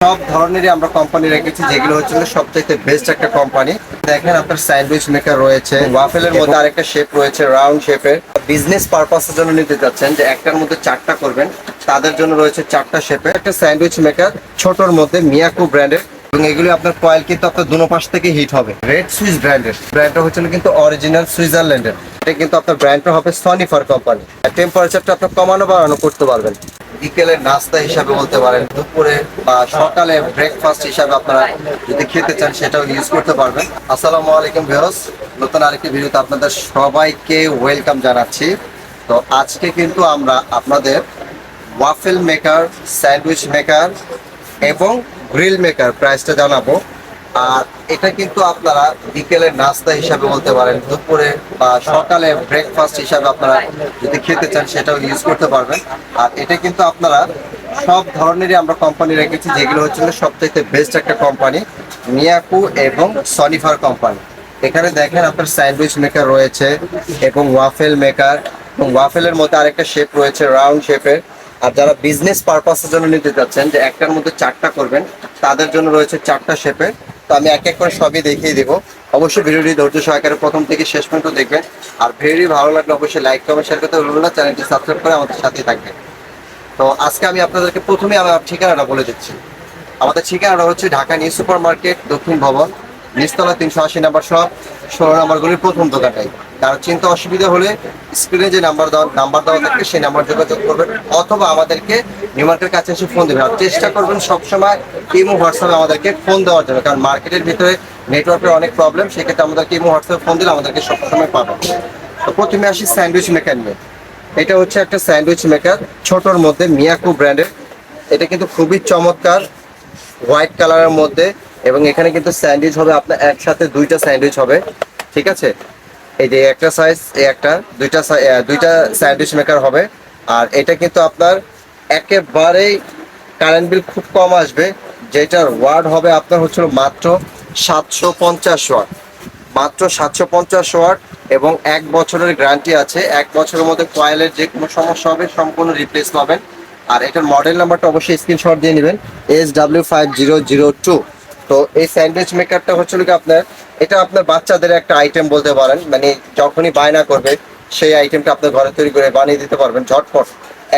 সব ধরনেরই আমরা কোম্পানি রেখেছি যেগুলো হচ্ছে সবচেয়ে বেস্ট একটা কোম্পানি দেখেন আপনার স্যান্ডউইচ মেকার রয়েছে ওয়াফেলের মধ্যে আরেকটা শেপ রয়েছে রাউন্ড শেপের বিজনেস পারপাসের জন্য নিতে যাচ্ছেন যে একটার মধ্যে চারটা করবেন তাদের জন্য রয়েছে চারটা শেপের একটা স্যান্ডউইচ মেকার ছোটর মধ্যে মিয়াকু ব্র্যান্ডের এবং এগুলি আপনার কয়েল কিন্তু আপনার দুনো পাশ থেকে হিট হবে। রেড সুইস ব্র্যান্ডের ব্র্যান্ডটা হচ্ছে কিন্তু অরিজিনাল সুইজারল্যান্ডের এটা কিন্তু আপনার ব্র্যান্ডটা হবে সনিফার কোম্পানি টেম্পারেচারটা আপনার কমানো বাড়ানো করতে পারবেন। বিকেলের নাস্তা হিসাবে বলতে পারেন, দুপুরে বা সকালে ব্রেকফাস্ট হিসাবে আপনারা যদি খেতে চান সেটাও ইউজ করতে পারবেন। আসসালামু আলাইকুম ভিউয়ার্স নতুন আরেকটি ভিডিওতে আপনাদের সবাইকে ওয়েলকাম জানাচ্ছি। তো আজকে কিন্তু আমরা আপনাদের ওয়াফেল মেকার স্যান্ডউইচ মেকার এবং গ্রিল মেকার প্রাইসটা জানাব। আর এটা কিন্তু আপনারা বিকেলের নাস্তা হিসাবে বলতে পারেন, দুপুরে বা সকালে ব্রেকফাস্ট হিসাবে আপনারা যদি খেতে চান সেটাও ইউজ করতে পারবেন। আর এটা কিন্তু আপনারা সব ধরনেরই আমরা কোম্পানি রেখেছি, যেগুলো হচ্ছে সবচেয়ে বেস্ট একটা কোম্পানি মিয়াকু এবং সনিফার কোম্পানি এখানে দেখেন আপনার স্যান্ডউইচ মেকার রয়েছে এবং ওয়াফেল মেকার এবং ওয়াফেলের মধ্যে আরেকটা শেপ রয়েছে রাউন্ড শেপের আর যারা বিজনেস পারপাসের জন্য নিতে চাচ্ছেন, যে একটার মধ্যে চারটা করবেন, তাদের জন্য রয়েছে চারটা শেপের তো আমি এক এক করে সবই দেখিয়ে দেবো। অবশ্যই ভিডিওটি ধৈর্য সহকারে প্রথম থেকে শেষ পর্যন্ত দেখবেন। আর ভিডিওটি ভালো লাগলে অবশ্যই লাইক কমেন্ট শেয়ার করতে ভুলবেন না। চ্যানেলটি সাবস্ক্রাইব করে আমাদের সাথে থাকবেন। তো আজকে আমি আপনাদেরকে প্রথমে আমার ঠিকানাটা বলে দিচ্ছি। আমাদের ঠিকানাটা হচ্ছে ঢাকা নিউ সুপার মার্কেট দক্ষিণ ভবন। নিচতলা তিনশো আশি নাম্বার সব ষোলো নাম্বারগুলির প্রথম দোকানটাই। কারও চিন্তা অসুবিধা হলে স্ক্রিনে যে নাম্বার দেওয়া নাম্বার দেওয়া থাকবে, সেই নাম্বার যোগাযোগ করবেন অথবা আমাদেরকে নিউ মার্কেটের কাছে এসে ফোন দেবেন। আর চেষ্টা করবেন সবসময় ইমো, হোয়াটসঅ্যাপে আমাদেরকে ফোন দেওয়ার জন্য। কারণ মার্কেটের ভিতরে নেটওয়ার্কের অনেক প্রবলেম সেক্ষেত্রে আমাদেরকে ইমো, হোয়াটসঅ্যাপে ফোন দিলে আমাদেরকে সবসময় পাবেন। তো প্রথমে আসি স্যান্ডউইচ মেকার নিয়ে। এটা হচ্ছে একটা স্যান্ডউইচ মেকার ছোটর মধ্যে মিয়াকু ব্র্যান্ডের এটা কিন্তু খুবই চমৎকার হোয়াইট কালারের মধ্যে এবং এখানে কিন্তু স্যান্ডউইচ হবে, আপনার একসাথে দুইটা স্যান্ডউইচ হবে, ঠিক আছে? এই যে একটা সাইজ এই একটা, দুইটা দুইটা স্যান্ডউইচ মেকার হবে, আর এটা কিন্তু আপনার একেবারেই কারেন্ট বিল খুব কম আসবে, যেটার ওয়ার্ড হবে আপনার হচ্ছিল মাত্র সাতশো পঞ্চাশ ওয়াট মাত্র সাতশো পঞ্চাশ ওয়াট এবং এক বছরের গ্যারান্টি আছে, এক বছরের মধ্যে কয়েলের যে কোনো সমস্যা হবে, সম্পূর্ণ রিপ্লেস পাবেন, আর এটার মডেল নাম্বারটা অবশ্যই স্ক্রিনশট দিয়ে নেবেন S W five zero zero two তো এই স্যান্ডউইচ মেকারটা হচ্ছিল কি আপনার, এটা আপনার বাচ্চাদের একটা আইটেম বলতে পারেন মানে যখনই বায়না করবে, সেই আইটেমটা আপনার ঘরে তৈরি করে বানিয়ে দিতে পারবেন ঝটপট।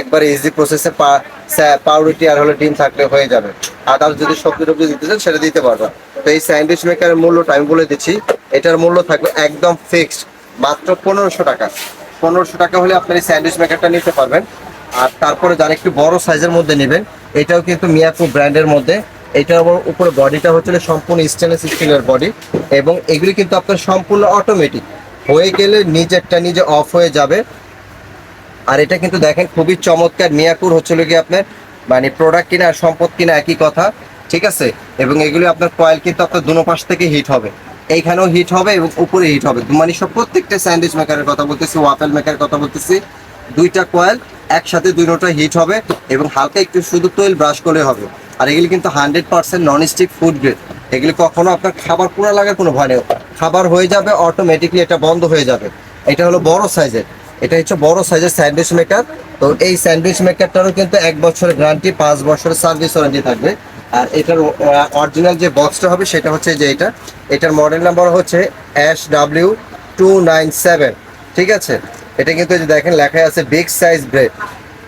একবারে ইজি প্রসেসে পাউরুটি আর হলো ডিম থাকলে হয়ে যাবে। আদার্স যদি সবজি টবজি দিতে চান, সেটা দিতে পারবেন। তো এই স্যান্ডউইচ মেকারের মূল্যটা আমি বলে দিচ্ছি, এটার মূল্য থাকবে একদম ফিক্সড মাত্র পনেরোশো টাকা। পনেরোশো টাকা হলে আপনার এই স্যান্ডউইচ মেকারটা নিতে পারবেন। আর তারপরে যারা একটু বড় সাইজের মধ্যে নেবেন, এটাও কিন্তু মিয়াকু ব্র্যান্ডের মধ্যে। এটার আবার উপরে বডিটা হচ্ছে সম্পূর্ণ স্টেনলেস স্টিলের বডি এবং এগুলি কিন্তু আপনার সম্পূর্ণ অটোমেটিক হয়ে গেলে নিজেরটা নিজে অফ হয়ে যাবে। আর এটা কিন্তু দেখেন খুবই চমৎকার মিয়াকুর হচ্ছিল কি আপনার মানে প্রোডাক্ট কিনা আর সম্পদ কিনা একই কথা, ঠিক আছে? এবং এগুলি আপনার কয়েল কিন্তু আপনার দুনো পাশ থেকে হিট হবে। এইখানেও হিট হবে এবং উপরে হিট হবে। মানে সব প্রত্যেকটা স্যান্ডউইচ মেকারের কথা বলতেছি ওয়াফেল মেকারের কথা বলতেছি। দুইটা কয়েল একসাথে দুইটা হিট হবে এবং হালকা একটু শুধু তৈল ব্রাশ করলে হবে। আর এগুলি কিন্তু hundred percent non stick food grade এগুলি কখনো আপনার খাবার পুরো লাগার কোনো ভয় নেই। খাবার হয়ে যাবে অটোমেটিকলি এটা বন্ধ হয়ে যাবে। এটা হলো বড় সাইজের এটা হচ্ছে বড় সাইজের স্যান্ডউইচ মেকার তো এই স্যান্ডউইচ মেকারটারও কিন্তু এক বছরের গ্যারান্টি পাঁচ বছরের সার্ভিস ওয়ারেন্টি থাকবে। আর এটার অরিজিনাল যে বক্সটা হবে, সেটা হচ্ছে যে এটা। এটার মডেল নাম্বার হচ্ছে S W two nine seven ঠিক আছে? এটা কিন্তু দেখেন লেখায় আছে বিগ সাইজ ব্রেড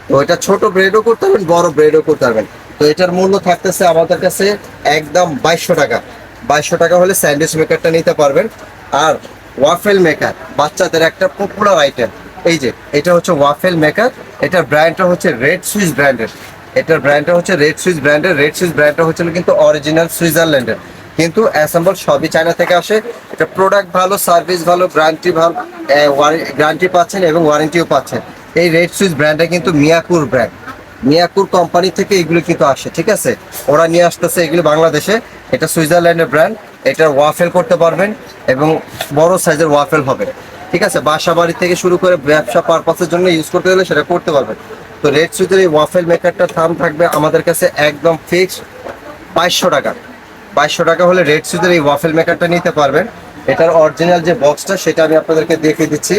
তো এটা ছোট ব্রেডও করতে পারবেন, বড় ব্রেডও করতে পারবেন। তো এটার মূল্য থাকতেছে আমাদের কাছে একদম বাইশশো টাকা। বাইশশো টাকা হলে স্যান্ডউইচ মেকারটা নিতে পারবেন। আর ওয়াফেল মেকার, বাচ্চাদের একটা পপুলার আইটেম এই যে, এটা হচ্ছে ওয়াফেল মেকার, এটার ব্র্যান্ডটা হচ্ছে রেড সুইস ব্র্যান্ডের এটার ব্র্যান্ডটা হচ্ছে রেড সুইস ব্র্যান্ডের রেড সুইস ব্র্যান্ডটা হচ্ছে কিন্তু অরিজিনাল সুইজারল্যান্ডের কিন্তু অ্যাসেম্বল সবই চায়না থেকে আসে। এটা প্রোডাক্ট ভালো সার্ভিস ভালো গ্যারান্টি ভালো গ্যারান্টি পাচ্ছেন এবং ওয়ারেন্টিও পাচ্ছেন। এই রেড সুইস ব্র্যান্ডটা কিন্তু মিয়াকুর ব্র্যান্ড মিয়াকুর কোম্পানি থেকে এগুলো কিন্তু আসে, ঠিক আছে? ওরা নিয়ে আসতেছে এগুলো বাংলাদেশে। এটা সুইজারল্যান্ডের ব্র্যান্ড এটার ওয়াফেল করতে পারবেন এবং বড় সাইজের ওয়াফেল হবে। ঠিক আছে? বাসা বাড়ি থেকে শুরু করে ব্যবসা পারপাসের জন্য ইউজ করতে গেলে সেটা করতে পারবেন। তো রেড সুইজের এই ওয়াফেল মেকারটার দাম থাকবে আমাদের কাছে একদম ফিক্সড বাইশশো টাকা। বাইশশো টাকা হলে রেড সুইজের এই ওয়াফেল মেকারটা নিতে পারবেন। এটার অরিজিনাল যে বক্সটা সেটা আমি আপনাদেরকে দেখিয়ে দিচ্ছি।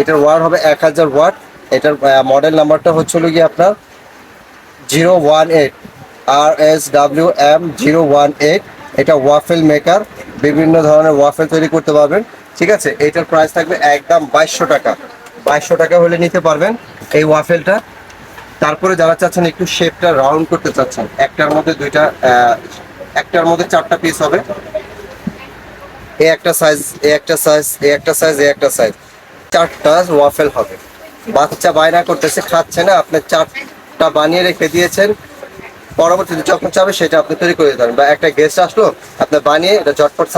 এটার ওয়ার হবে এক হাজার ওয়াট এটার মডেল নাম্বারটা হচ্ছে হলো গিয়ে আপনার জিরো ওয়ান এইট আর S W M zero one eight, এটা ওয়াফেল মেকার বিভিন্ন ধরনের ওয়াফেল তৈরি করতে পারবেন। ঠিক আছে? এটার প্রাইস থাকবে একদম বাইশশো টাকা। বাইশশো টাকা হলে নিতে পারবেন এই ওয়াফেলটা তারপরে যারা চাচ্ছেন একটু শেপটা রাউন্ড করতে চাচ্ছেন, একটার মধ্যে দুইটা একটার মধ্যে চারটা পিস হবে। এই একটা সাইজ এই একটা সাইজ এই একটা সাইজ এই একটা সাইজ চারটা ওয়াফেল হবে। বাচ্চা বায়না করতেছে, খাচ্ছে না, আপনি চারটা বানিয়ে রেখে দিয়েছেন। পরবর্তীতে যখন চাবে সেটা আপনি তৈরি করে দিতে পারবেন। বা একটা গেস্ট আসলো, আপনি বানিয়ে এটা ঝটপট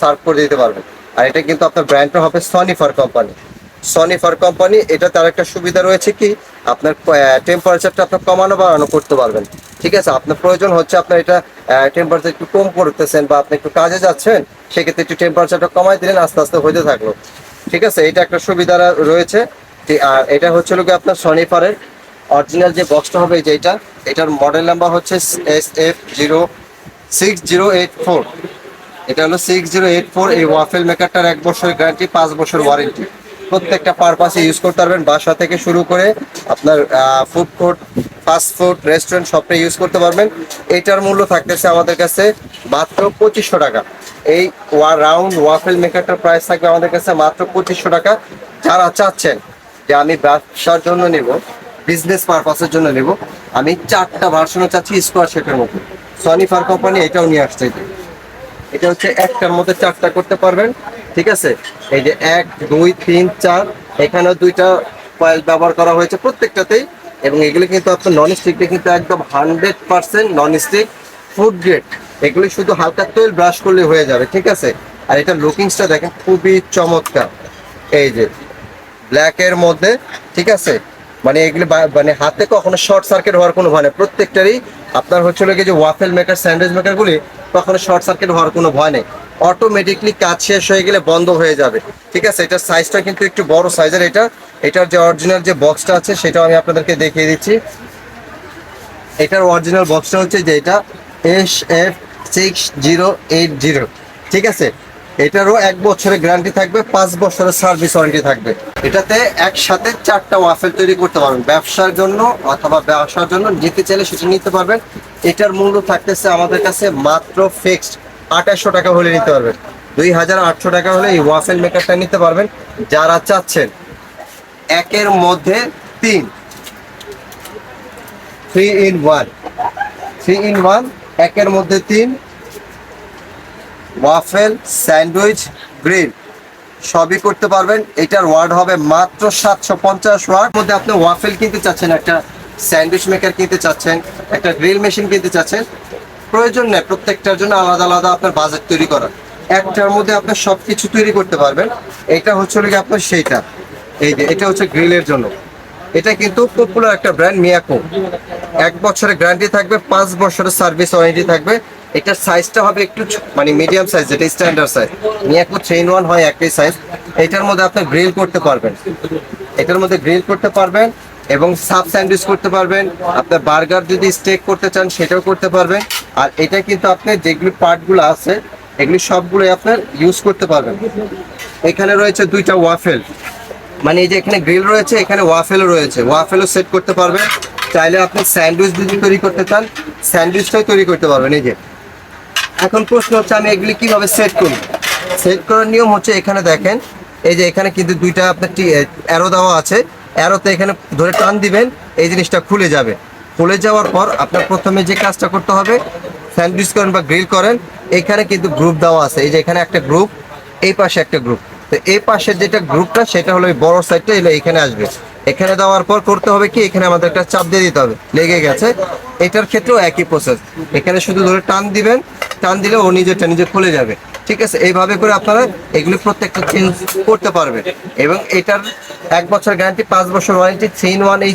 সার্ভ করে দিতে পারবেন। আর এটা কিন্তু আপনার ব্র্যান্ডটা হবে সনিফার কোম্পানি সনিফার কোম্পানি এটা তার একটা সুবিধা রয়েছে কি? আপনার টেম্পারেচারটা আপনার কমানো বাড়ানো করতে পারবেন। ঠিক আছে? আপনার প্রয়োজন হচ্ছে আপনার এটা টেম্পারেচার একটু কম করতেছেন বা আপনি একটু কাজে যাচ্ছেন, সেক্ষেত্রে একটু টেম্পারেচারটা কমাই দিলেন, আস্তে আস্তে হইতে থাকল। ঠিক আছে? এটা একটা সুবিধা রয়েছে। আর এটা হচ্ছে লোকে আপনার সনিফারের অরিজিনাল যে বক্সটা হবে যেটা এটার মডেল নাম্বার হচ্ছে S F zero six zero eight four এটা হলো সিক্স জিরো এইট ফোর এই ওয়াফেল মেকারটার এক বছরের গ্যারান্টি পাঁচ বছর ওয়ারেন্টি প্রত্যেকটা পারপাসে ইউজ করতে পারবেন। বাসা থেকে শুরু করে আপনার food court fast food restaurant সবটা ইউজ করতে পারবেন। এটার মূল্য থাকতেছে আমাদের কাছে মাত্র পঁচিশশো টাকা। এই রাউন্ড ওয়াফেল মেকারটার প্রাইস থাকবে আমাদের কাছে মাত্র পঁচিশশো টাকা। যারা চাচ্ছেন যে আমি ব্যবসার জন্য নেব বিজনেস পারপাসের জন্য নেব। আমি চারটা ভার্সনও চাচ্ছি স্কোয়ার শেপের মতো সনি ফার কোম্পানি এটাও নিয়ে আসছে। এটা হচ্ছে একটার মধ্যে চারটা করতে পারবেন, ঠিক আছে? এই যে এক, দুই, তিন, চার, এখানেও দুইটা কয়েল ব্যবহার করা হয়েছে প্রত্যেকটাতেই। এবং এগুলো কিন্তু আপনার নন স্টিকটা কিন্তু একদম hundred percent non stick food grade এগুলি শুধু হালকা তেল ব্রাশ করলে হয়ে যাবে, ঠিক আছে? আর এটা লুকিংসটা দেখেন খুবই চমৎকার। এই যে ব্ল্যাকের মধ্যে, ঠিক আছে? মানে এগুলি মানে হাতে কখনো শর্ট সার্কিট হওয়ার কোনো ভয় নেই। প্রত্যেকটারই আপনার হচ্ছে কি যে ওয়াফেল মেকার স্যান্ডউইচ মেকারগুলি কখনো শর্ট সার্কিট হওয়ার কোনো ভয় নেই। অটোমেটিকলি কাজ শেষ হয়ে গেলে বন্ধ হয়ে যাবে। ঠিক আছে? এটার সাইজটা কিন্তু একটু বড় সাইজের এটা। এটার যে অরিজিনাল যে বক্সটা আছে, সেটাও আমি আপনাদেরকে দেখিয়ে দিচ্ছি। এটার অরিজিনাল বক্সটা হচ্ছে যে এটা S F six zero eight zero ঠিক আছে? এটারও এক বছরের গ্যারান্টি থাকবে, পাঁচ বছরের সার্ভিস ওয়ারেন্টি থাকবে। এটাতে একসাথে চারটা ওয়াফেল তৈরি করতে পারবেন। ব্যবসার জন্য অথবা ব্যবসার জন্য নিতে চাইলে সেটা নিতে পারবেন। এটার মূল্য থাকতেছে আমাদের কাছে মাত্র ফিক্সড আঠাশশো টাকা হলে নিতে পারবেন। দুই হাজার আটশো টাকা হলে এই ওয়াফেল মেকারটা নিতে পারবেন। যারা চাচ্ছেন, একের মধ্যে তিন। Three in one three in one একের মধ্যে তিন। Waffle, sandwich, grill. সবই করতে পারবেন। এটার ওয়ার্ড হবে মাত্র সাতশো পঞ্চাশ ওয়ার্ড। মধ্যে আপনি ওয়াফেল কিনতে চাচ্ছেন, একটা স্যান্ডউইচ মেকার কিনতে চাচ্ছেন, একটা গ্রিল মেশিন কিনতে চাচ্ছেন, প্রয়োজন নেই, প্রত্যেকটার জন্য আলাদা আলাদা আপনার বাজেট তৈরি করা। একটার মধ্যে আপনি সব কিছু তৈরি করতে পারবেন। এটা হচ্ছে গিয়ে আপনার সেইটা। এই যে, এটা হচ্ছে গ্রিলের জন্য। এটা কিন্তু পপুলার একটা ব্র্যান্ড মিয়াকো। এক বছরের গ্যারান্টি থাকবে, পাঁচ বছরের সার্ভিস ওয়ারেন্টি থাকবে। এটার সাইজটা হবে একটু মানে মিডিয়াম সাইজ যেটা standard size Miyako chain one হয় একই সাইজ এটার মধ্যে আপনি গ্রিল করতে পারবেন। এটার মধ্যে গ্রিল করতে পারবেন এবং সাব স্যান্ডউইচ করতে পারবেন। আপনার বার্গার যদি স্টেক করতে চান, সেটাও করতে পারবেন। আর এটা কিন্তু আপনার যেগুলি পার্টগুলো আছে, এগুলি সবগুলোই আপনার ইউজ করতে পারবেন। এখানে রয়েছে দুইটা ওয়াফেল মানে এই যে এখানে গ্রিল রয়েছে, এখানে ওয়াফেলও রয়েছে। ওয়াফেলও সেট করতে পারবেন। চাইলে আপনি স্যান্ডউইচ যদি তৈরি করতে চান স্যান্ডউইচটাই তৈরি করতে পারবেন। এই যে এখন প্রশ্ন হচ্ছে আমি এগুলি কীভাবে সেট করি? সেট করার নিয়ম হচ্ছে এখানে দেখেন, এই যে এখানে কিন্তু দুইটা আপনার অ্যারো দেওয়া আছে। অ্যারোতে এখানে ধরে টান দিবেন, এই জিনিসটা খুলে যাবে। খুলে যাওয়ার পর আপনার প্রথমে যে কাজটা করতে হবে স্যান্ডউইচ করেন বা গ্রিল করেন, এখানে কিন্তু গ্রুপ দেওয়া আছে। এই যে এখানে একটা গ্রুপ এই পাশে একটা গ্রুপ তো এই পাশের যেটা গ্রুপটা সেটা হলো এই বড় সাইডটা এলে এখানে আসবে। এখানে দেওয়ার পর করতে হবে কি, এখানে আমাদের একটা চাপ দিয়ে দিতে হবে। লেগে গেছে। এটার ক্ষেত্রেও একই প্রসেস এখানে শুধু ধরে টান দিবেন টান দিলে ও নিজেরটা নিজে খুলে যাবে। ঠিক আছে? এইভাবে করে আপনারা এগুলি প্রত্যেকটা চেঞ্জ করতে পারবেন। এবং এটার এক বছর গ্যারান্টি পাঁচ বছর ওয়ারেন্টি থ্রি ওয়ান এই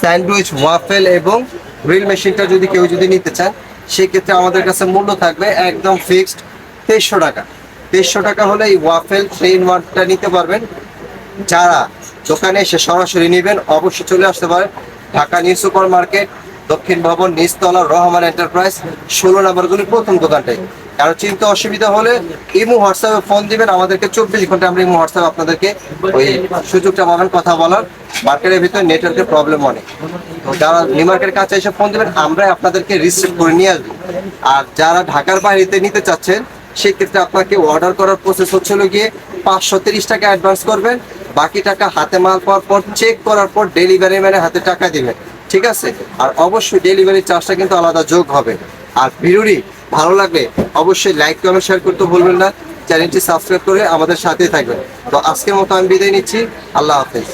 স্যান্ডউইচ ওয়াফেল এবং গ্রিল মেশিনটা যদি কেউ যদি নিতে চান, সেক্ষেত্রে আমাদের কাছে মূল্য থাকবে একদম ফিক্সড তেইশশো টাকা। তেইশশো টাকা হলে এই ওয়াফেল থ্রি ওয়ানটা নিতে পারবেন। যারা দোকানে এসে সরাসরি নেবেন, অবশ্যই চলে আসতে পারেন। ঢাকা নিউ সুপার মার্কেট দক্ষিণ ভবন নিচতলা রহমান এন্টারপ্রাইজ ষোলো নাম্বার গুলি প্রথম দোকানটাই। কারও চিন্তা অসুবিধা হলে ইমো হোয়াটসঅ্যাপে ফোন দিবেন, আমাদেরকে চব্বিশ ঘণ্টা আমরা ইমো হোয়াটসঅ্যাপ আপনাদেরকে ওই সুযোগটা পাবেন, কথা বলার। মার্কেটের ভিতরে নেটওয়ার্কের প্রবলেম অনেক। যারা নিউ কাছে এসে ফোন দিবেন, আমরাই আপনাদেরকে রিসিভ করে নিয়ে আসব। আর যারা ঢাকার বাইরেতে নিতে চাচ্ছেন, সেক্ষেত্রে আপনাকে অর্ডার করার প্রসেস হচ্ছিল গিয়ে পাঁচশো তিরিশ টাকা অ্যাডভান্স করবেন। বাকি টাকা হাতে মাল পাওয়ার পর চেক করার পর ডেলিভারি ম্যানের হাতে টাকা দিবেন। ঠিক আছে? আর অবশ্যই ডেলিভারি চার্জটা কিন্তু আলাদা যোগ হবে। আর ভিডিওটি ভালো লাগলে অবশ্যই লাইক কমেন্ট শেয়ার করতে ভুলবেন না। চ্যানেলটি সাবস্ক্রাইব করে আমাদের সাথেই থাকবেন। তো আজকের মতো আমি বিদায় নিচ্ছি। আল্লাহ হাফেজ।